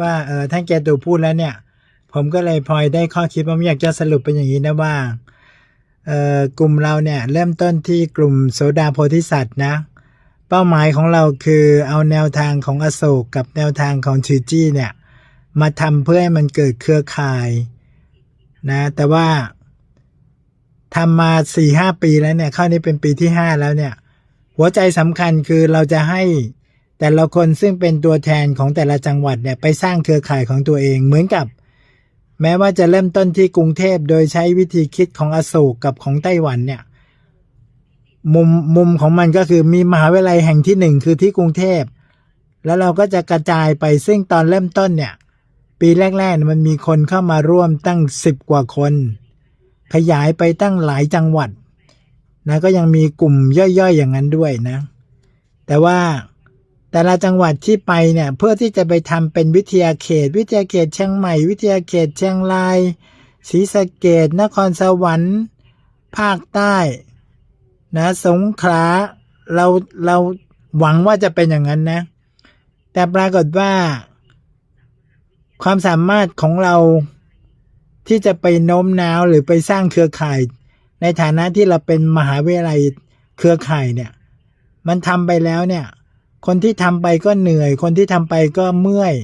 ว่าเออท่านแกตูพูดแล้วเนี่ย ผมก็เลยพลอยได้ข้อคิดว่าผมอยากจะสรุปเป็นอย่างนี้นะว่าเออกลุ่มเราเนี่ยเริ่มต้นที่กลุ่มโสดาโพธิสัตว์นะ เป้าหมายของเราคือเอาแนวทางของอโศกกับแนวทางของชีจี้เนี่ย มาทำเพื่อให้มันเกิดเครือข่ายนะ แต่ว่าทำมาสี่ห้าปีแล้วเนี่ย เข้านี้เป็นปีที่ห้าแล้วเนี่ย หัวใจสำคัญคือเราจะให้ แต่ละคนซึ่งเป็นตัวแทนของแต่ละจังหวัดเนี่ยไปสร้างเครือข่ายของตัวเองเหมือนกับ แม้ว่าจะเริ่มต้นที่กรุงเทพโดยใช้วิธีคิดของอโศกกับของไต้หวันเนี่ยมุมมุมของมันก็คือมีมหาวิทยาลัยแห่งที่หนึ่งคือที่กรุงเทพ แล้วเราก็จะกระจายไปซึ่งตอนเริ่มต้นเนี่ย ปีแรก ๆ มันมีคนเข้ามาร่วมตั้งสิบกว่าคน ขยายไปตั้งหลายจังหวัดนะก็ยังมีกลุ่มย่อยๆอย่างนั้นด้วยนะ แต่ว่า แต่ละจังหวัดที่ไปเนี่ยเพื่อที่จะไปทำเป็นวิทยาเขต วิทยาเขตเชียงใหม่ วิทยาเขตเชียงรายศรีสะเกดนครสวรรค์ ภาคใต้นะสงขลาเราเราหวังว่าจะเป็นอย่างนั้นนะ แต่ปรากฏว่า ความสามารถของเราที่จะไปโน้มน้าวหรือไปสร้างเครือข่าย ในฐานะที่เราเป็นมหาวิทยาลัยเครือข่ายเนี่ย มันทำไปแล้วเนี่ย คนที่ทำไปก็เหนื่อย คนที่ทำไปก็เมื่อย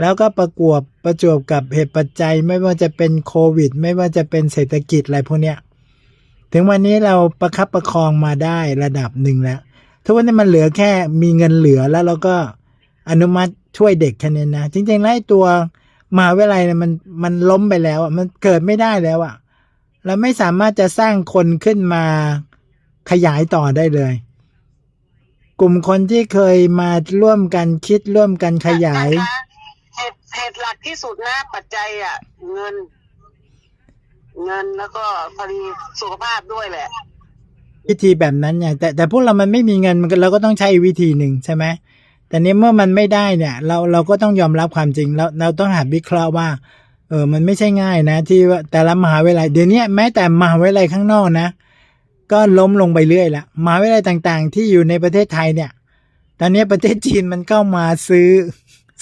แล้วก็ประกวบประจวบกับเหตุปัจจัยไม่ว่าจะเป็นโควิด ไม่ว่าจะเป็นเศรษฐกิจอะไรพวกเนี้ยถึงวันนี้เราประคับประคองมาได้ระดับหนึ่งแล้วทุกวันนี้มันเหลือแค่มีเงินเหลือแล้วเราก็อนุมัติช่วยเด็กแค่นี้นะ จริงๆแล้วตัวมหาวิทยาลัยเนี่ยมันมันล้มไปแล้วอะมันเกิดไม่ได้แล้วอะเราไม่สามารถจะสร้างคนขึ้นมาขยายต่อได้เลย กลุ่มคนที่เคยมาร่วมกันคิดร่วมกันขยาย นะคะเหตุเหตุหลักที่สุดนะปัจจัยอะ เงิน เงินแล้วก็พอดีสุขภาพด้วยแหละ วิธีแบบนั้นเนี่ยแต่แต่พวกเรามันไม่มีเงินมันก็เราก็ต้องใช้อีกวิธีหนึ่งใช่ไหมแต่นี้เมื่อมันไม่ได้เนี่ย เราเราก็ต้องยอมรับความจริงแล้วเราต้องหาวิเคราะห์ว่า เออ มันไม่ใช่ง่ายนะ ที่ว่าแต่ละมหาวิทยาลัยเดี๋ยวนี้แม้แต่มหาวิทยาลัยข้างนอกนะ ก็ล้มลงไปเรื่อยละมหาวิทยาลัยต่างๆ ที่อยู่ในประเทศไทยเนี่ย ตอนนี้ประเทศจีนมันเข้ามาซื้อ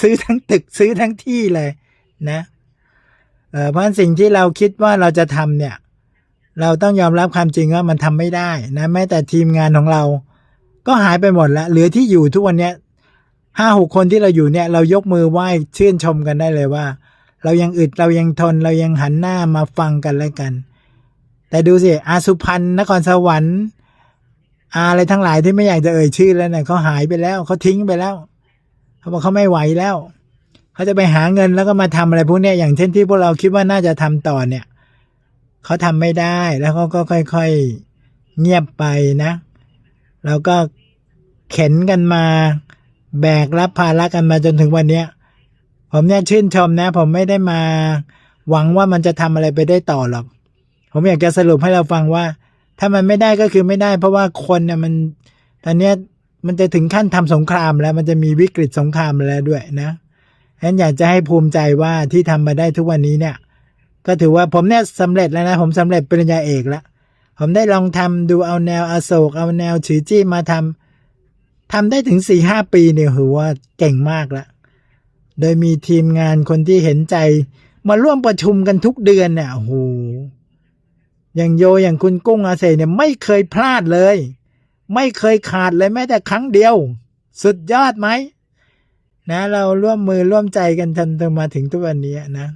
ซื้อทั้งตึกซื้อทั้งที่เลยนะเพราะสิ่งที่เราคิดว่าเราจะทำเนี่ย เราต้องยอมรับความจริงว่ามันทำไม่ได้นะแม้แต่ทีมงานของเรา ก็หายไปหมดแล้วเหลือที่อยู่ทุกวันเนี้ยห้าหกคนที่เราอยู่เนี่ย เรายกมือไหว้ชื่นชมกันได้เลยว่า เรายังอึดเรายังทนเรายังหันหน้ามาฟังกันและกัน แต่ดูสิอาสุพรรณนครสวรรค์อาอะไรทั้งหลายที่ไม่อยากจะเอ่ยชื่อแล้วเนี่ยเขาหายไปแล้วเขาทิ้งไปแล้วเขาบอกเขาไม่ไหวแล้วเขาจะไปหาเงินแล้วก็มาทำอะไรพวกเนี้ยอย่างเช่นที่พวกเราคิดว่าน่าจะทำต่อเนี่ยเขาทำไม่ได้แล้วเขาก็ค่อย ๆ เงียบไปนะ แล้วก็เข็นกันมาแบกรับภาระกันมาจนถึงวันเนี้ยผมเนี่ยชื่นชมนะ ผมไม่ได้มาหวังว่ามันจะทำอะไรไปได้ต่อหรอก ผมอยากจะสรุปให้เราฟังว่า ถ้ามันไม่ได้ก็คือไม่ได้ เพราะว่าคนเนี่ยมันตอนเนี้ยมันจะถึงขั้นทำสงครามแล้ว มันจะมีวิกฤตสงครามแล้วด้วยนะฉะนั้นอยากจะให้ภูมิใจว่าที่ทำมาได้ทุกวันนี้เนี่ย ก็ถือว่าผมเนี่ยสำเร็จแล้วนะ ผมสำเร็จปริญญาเอกแล้วผมได้ลองทำดูเอาแนวอโศกเอาแนวฉีจี้มาทำทำได้ถึงสี่ห้าปีเนี่ยถือว่าเก่งมากล้วโดยมีทีมงานคนที่เห็นใจ มาร่วมประชุมกันทุกเดือนเนี่ยโอ้โห อย่างโยอย่างคุณกุ้งอาเซเนี่ยไม่เคยพลาดเลย ไม่เคยขาดเลยแม้แต่ครั้งเดียว สุดยอดไหมนะเราร่วมมือร่วมใจกันจนมาถึงทุกวันนี้นะ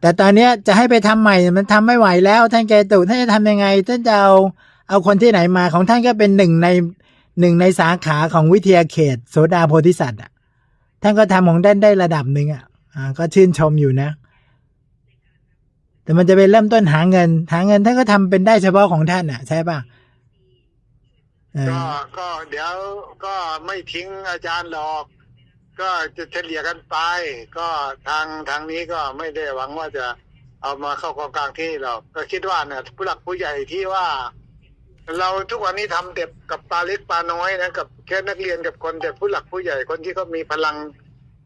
แต่ตอนนี้จะให้ไปทำใหม่มันทำไม่ไหวแล้ว ท่านแกตุท่านจะทำยังไงท่านจะเอาเอาคนที่ไหนมาของท่านก็เป็นหนึ่งในหนึ่งในสาขาของวิทยาเขต โสดาโพธิสัตว์อะท่านก็ทำของท่านได้ระดับหนึ่งอะอ่าก็ชื่นชมอยู่นะ แต่มันจะไปเริ่มต้นหาเงิน หาเงินท่านก็ทำเป็นได้เฉพาะของท่านอะ ใช่ป่ะก็ก็เดี๋ยวก็ไม่ทิ้งอาจารย์หรอก ก็จะเฉลี่ยกันไป ก็ทางทางนี้ก็ไม่ได้หวังว่าจะเอามาเข้ากองกลางที่หรอกก็คิดว่าเนี่ยผู้หลักผู้ใหญ่ที่ว่า เราทุกวันนี้ทำเด็บกับปลาเล็กปลาน้อยนะกับแค่นักเรียนกับคนแต่ผู้หลักผู้ใหญ่คนที่เขามีพลัง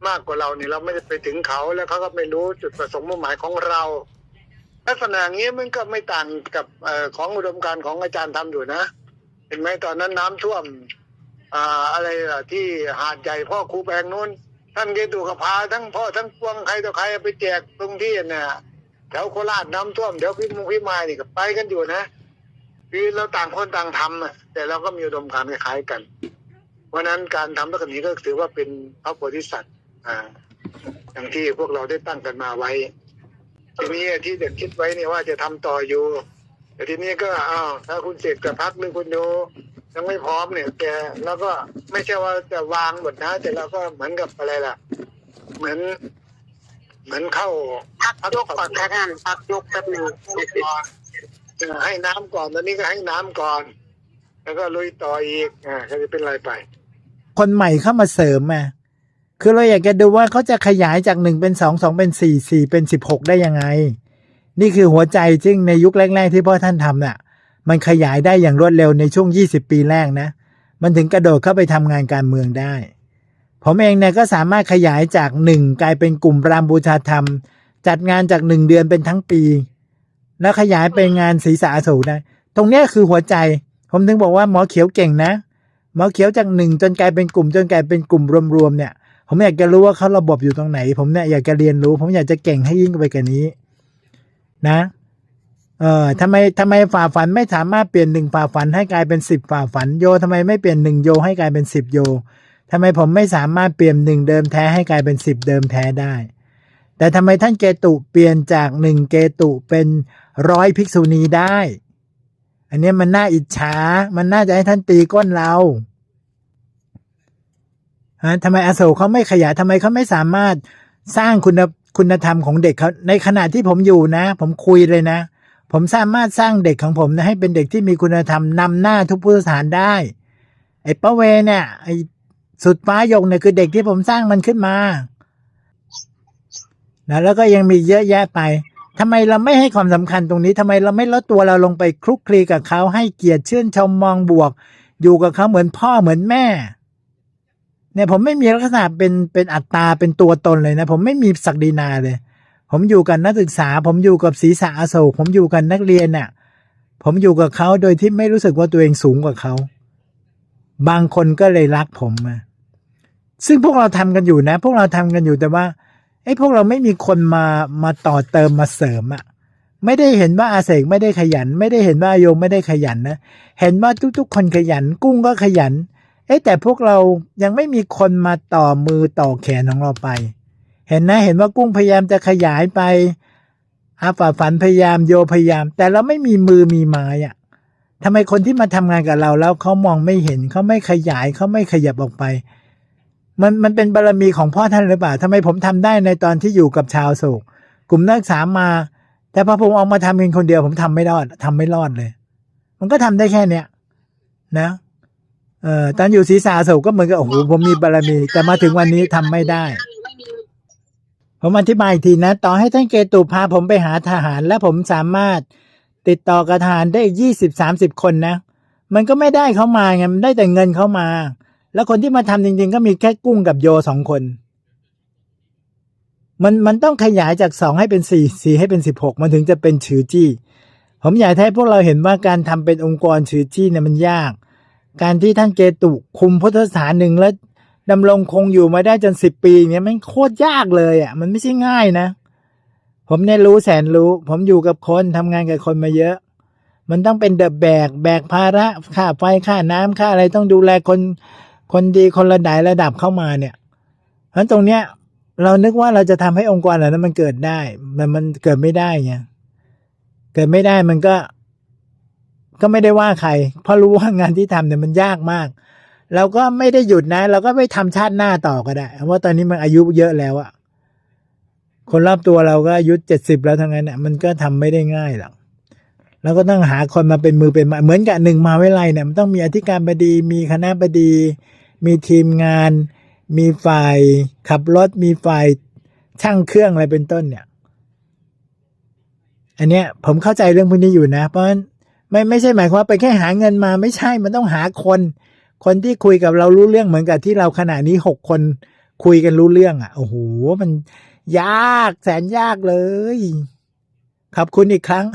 มากกว่าเราเนี่ยเราไม่ได้ไปถึงเขาแล้วเขาก็ไม่รู้จุดประสงค์มุ่งหมายของเรา ลักษณะนี้มันก็ไม่ต่างกับอของอุดมการณ์ของอาจารย์ทำอยู่นะ เห็นไหมตอนนั้นน้ำท่วมอ่าอะไรล่ะที่หาดใหญ่พ่อครูแปงนู้น ท่านเกตุกพาทั้งพ่อทั้งพวงใครต่อใครไปแจกตรงที่น่ะแถวโคราชน้ำท่วมแถวพิมุงพิมายนี่ก็ไปกันอยู่นะคือเราต่างคนต่างทำแต่เราก็มีอุดมการณ์คล้ายกัน เพราะฉะนั้นการทำลักษณะนี้ก็ถือว่าเป็นพระโพธิสัตว์ อ่า อย่างที่พวกเราได้ตั้งกันมาไว้ ทีนี้ที่เด็กคิดไว้เนี่ยว่าจะทำต่ออยู่ แต่ทีนี้ก็อ้าวถ้าคุณเสกจะพักหรือคุณโยยังไม่พร้อมเนี่ยแกแล้วก็ไม่ใช่ว่าจะวางหมดนะแต่เราก็เหมือนกับอะไรล่ะ เหมือน เหมือนเข้าพักยกก่อนค่ะท่านพักยกแป๊บหนึ่งก่อนเออให้น้ำก่อนตอนนี้ก็ให้น้ำก่อน แล้วก็ลุยต่ออีกอ่าก็จะเป็นไรไป คนใหม่เข้ามาเสริมมา คือเราอยากจะดูว่าเขาจะขยายจากหนึ่งเป็นสองสองเป็นสี่สี่เป็นสิบหกได้ยังไง นี่คือหัวใจซึ่งในยุคแรก ๆ ที่พ่อท่านทำน่ะ มันขยายได้อย่างรวดเร็วในช่วงยี่สิบปีแรกนะ มันถึงกระโดดเข้าไปทำงานการเมืองได้ ผมเองเนี่ยก็สามารถขยายจากหนึ่งกลายเป็นกลุ่มรามบูชาธรรม จัดงานจากหนึ่งเดือนเป็นทั้งปี แล้วขยายเป็นงานศีรษะอสูได้ตรงเนี้ยคือหัวใจ ผมถึงบอกว่าหมอเขียวเก่งนะ หมอเขียวจากหนึ่งจนกลายเป็นกลุ่มจนกลายเป็นกลุ่มรวมๆเนี่ย ผมอยากจะรู้ว่าเขาระบบอยู่ตรงไหน ผมเนี่ยอยากจะเรียนรู้ ผมอยากจะเก่งให้ยิ่งไปกว่านี้ นะ เออทำไมทำไมฝ่าฝันไม่สามารถเปลี่ยนหนึ่งฝ่าฝันให้กลายเป็นสิบฝ่าฝันโยทำไมไม่เปลี่ยนหนึ่งโยให้กลายเป็นสิบโยทำไมผมไม่สามารถเปลี่ยนหนึ่งเดิมแท้ให้กลายเป็นสิบเดิมแท้ได้ แต่ทำไมท่านเกตุเปลี่ยนจากหนึ่งเกตุเป็นร้อยภิกษุณีได้ อันเนี้ยมันน่าอิจฉา มันน่าจะให้ท่านตีก้นเราฮะ ทำไมอโศกเขาไม่ขยายทำไมเขาไม่สามารถสร้างคุณคุณธรรมของเด็กเขาในขณะที่ผมอยู่นะ ผมคุยเลยนะ ผมสามารถสร้างเด็กของผมนะให้เป็นเด็กที่มีคุณธรรมนำหน้าทุกพุทธสถานได้ ไอ้ป้าเวเนี่ยไอ้สุดฟ้ายงเนี่ยคือเด็กที่ผมสร้างมันขึ้นมานะแล้วก็ยังมีเยอะแยะไปทำไมเราไม่ให้ความสำคัญตรงนี้ทำไมเราไม่ลดตัวเราลงไปคลุกคลีกับเขาให้เกียรติเชื่นชมมองบวก อยู่กับเขาเหมือนพ่อเหมือนแม่ เนี่ยผมไม่มีลักษณะเป็นเป็นอัตตาเป็นตัวตนเลยนะ ผมไม่มีศักดินาเลย ผมอยู่กับนักศึกษา ผมอยู่กับศีรษะอโศกผมอยู่กับนักเรียนน่ะผมอยู่กับเขาโดยที่ไม่รู้สึกว่าตัวเองสูงกว่าเขา บางคนก็เลยรักผมมาซึ่งพวกเราทำกันอยู่นะ พวกเราทำกันอยู่แต่ว่าไอ้พวกเราไม่มีคนมามาต่อเติมมาเสริมอะ่ะ ไม่ได้เห็นว่าอาเสกไม่ได้ขยัน ไม่ได้เห็นว่าอาโยมไม่ได้ขยันนะ เห็นว่าทุกๆ คนขยัน กุ้งก็ขยัน เอ๊แต่พวกเรายังไม่มีคนมาต่อมือต่อแขนของเราไป เห็นนะเห็นว่ากุ้งพยายามจะขยายไปอาฝ่าฝันพยายามโยพยายาม แต่เราไม่มีมือมีไม้อะทำไมคนที่มาทำงานกับเราแล้วเขามองไม่เห็นเขาไม่ขยายเขาไม่ขยับออกไป มันมันเป็นบารมีของพ่อท่านหรือเปล่าทำไมผมทำได้ในตอนที่อยู่กับชาวโศกกลุ่มนักศึกษามา แต่พอผมออกมาทำเองคนเดียวผมทำไม่รอดทำไม่รอดเลย มันก็ทำได้แค่เนี้ยนะ เอ่อตอนอยู่ศรีสาโศกก็เหมือนกับโอ้โหผมมีบารมี แต่มาถึงวันนี้ทำไม่ได้ไม่มีผมอธิบายอีกทีนะ ต่อให้ท่านเกตุพาผมไปหาทหาร และผมสามารถติดต่อกับทหารได้ยี่สิบสามสิบคนนะ มันก็ไม่ได้เขามาไงมันได้แต่เงินเขามา แล้วคนที่มาทำจริง ๆ ก็มีแค่กุ้งกับโยสองคน มันมันต้องขยายจากสองให้เป็นสี่สี่ให้เป็นสิบหกมันถึงจะเป็นฉือจี้ ผมอยากให้พวกเราเห็นว่าการทำเป็นองค์กรฉือจี้เนี่ยมันยาก การที่ท่านเกตุคุมพุทธศาสนาหนึ่งแล้วดำรงคงอยู่มาได้จนสิบปีเนี่ยมันโคตรยากเลยอะ มันไม่ใช่ง่ายนะ ผมเนี่ยรู้แสนรู้ ผมอยู่กับคนทำงานกับคนมาเยอะ มันต้องเป็นเดอะแบก แบกภาระค่าไฟค่าน้ำค่าอะไรต้องดูแลคน คนดีคนระดับระดับเข้ามาเนี่ยเพราะฉะนั้นตรงเนี้ยเรานึกว่าเราจะทำให้องค์กรเหล่านั้นมันเกิดได้ มันมันเกิดไม่ได้ไงเกิดไม่ได้มันก็ ก็ไม่ได้ว่าใคร เพราะรู้ว่างานที่ทำเนี่ยมันยากมาก เราก็ไม่ได้หยุดนะ เราก็ไม่ทำชาติหน้าต่อก็ได้เพราะว่าตอนนี้มันอายุเยอะแล้วอะคนรอบตัวเราก็อายุเจ็ดสิบแล้วทั้งนั้นเนี่ยมันก็ทำไม่ได้ง่ายหรอกเราก็ต้องหาคนมาเป็นมือเป็นม้เหมือนกับหนึ่งมหาวิทยาลัยเนี่ยมันต้องมีอธิการบดี มีคณะบดี มีทีมงาน มีฝ่ายขับรถ มีฝ่ายช่างเครื่องอะไรเป็นต้นเนี่ย อันเนี้ยผมเข้าใจเรื่องพวกนี้อยู่นะ เพราะฉะนั้น ไม่ไม่ใช่หมายความว่าไปแค่หาเงินมาไม่ใช่มันต้องหาคน คนที่คุยกับเรารู้เรื่องเหมือนกับที่เราขณะนี้หกคนคุยกันรู้เรื่องอะโอ้โหมันยากแสนยากเลย ขอบคุณอีกครั้ง